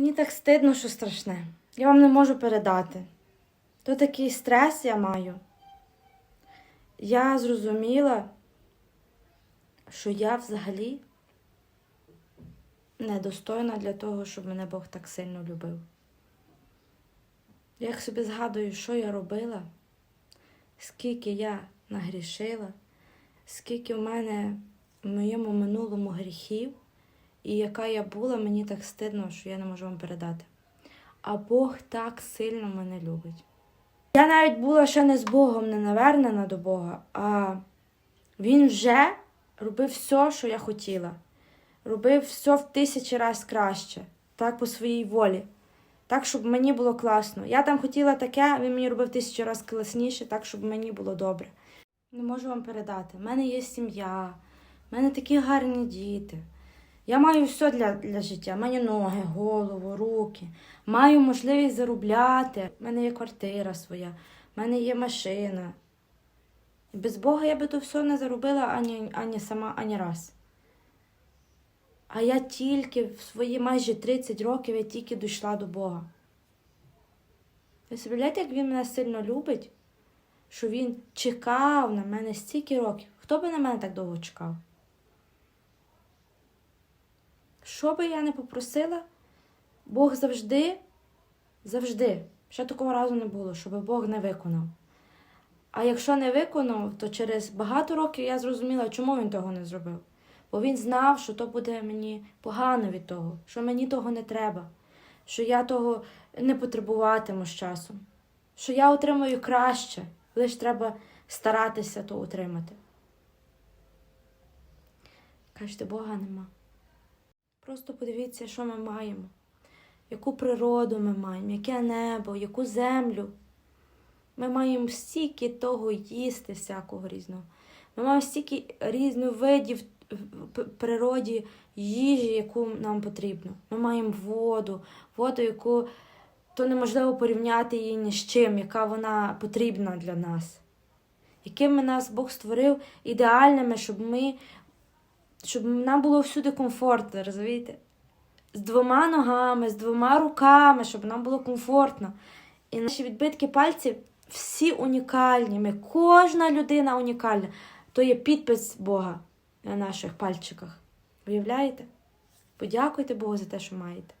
Мені так стидно, що страшне. Я вам не можу передати. То такий стрес я маю. Я зрозуміла, що я взагалі недостойна для того, щоб мене Бог так сильно любив. Я як собі згадую, що я робила, скільки я нагрішила, скільки в мене в моєму минулому гріхів, і яка я була, мені так стидно, що я не можу вам передати. А Бог так сильно мене любить. Я навіть була ще не з Богом, не навернена до Бога, а Він вже робив все, що я хотіла. Робив все в тисячі разів краще, так по своїй волі. Так, щоб мені було класно. Я там хотіла таке, він мені робив тисячу разів класніше, так, щоб мені було добре. Не можу вам передати. У мене є сім'я, в мене такі гарні діти. Я маю все для, для життя. Маю ноги, голову, руки. Маю можливість заробляти. У мене є квартира своя, в мене є машина. І без Бога я би то все не заробила ані, ані сама, ані раз. А я тільки в свої майже 30 років я тільки дійшла до Бога. Ви уявляєте, як він мене сильно любить, що він чекав на мене стільки років. Хто би на мене так довго чекав? Що би я не попросила, Бог завжди, завжди, ще такого разу не було, щоб Бог не виконав. А якщо не виконав, то через багато років я зрозуміла, чому він того не зробив. Бо він знав, що то буде мені погано від того, що мені того не треба, що я того не потребуватиму з часом, що я отримую краще, лише треба старатися то отримати. Кажете, Бога нема. Просто подивіться, що ми маємо, яку природу ми маємо, яке небо, яку землю. Ми маємо стільки того їсти, всякого різного. Ми маємо стільки різних видів в природі їжі, яку нам потрібно. Ми маємо воду, воду, яку то неможливо порівняти її ні з чим, яка вона потрібна для нас. Якими нас Бог створив ідеальними, щоб ми, щоб нам було всюди комфортно, розумієте? З двома ногами, з двома руками, щоб нам було комфортно. І наші відбитки пальців всі унікальні. Ми, кожна людина унікальна. То є підпис Бога на наших пальчиках. Уявляєте? Подякуйте Богу за те, що маєте.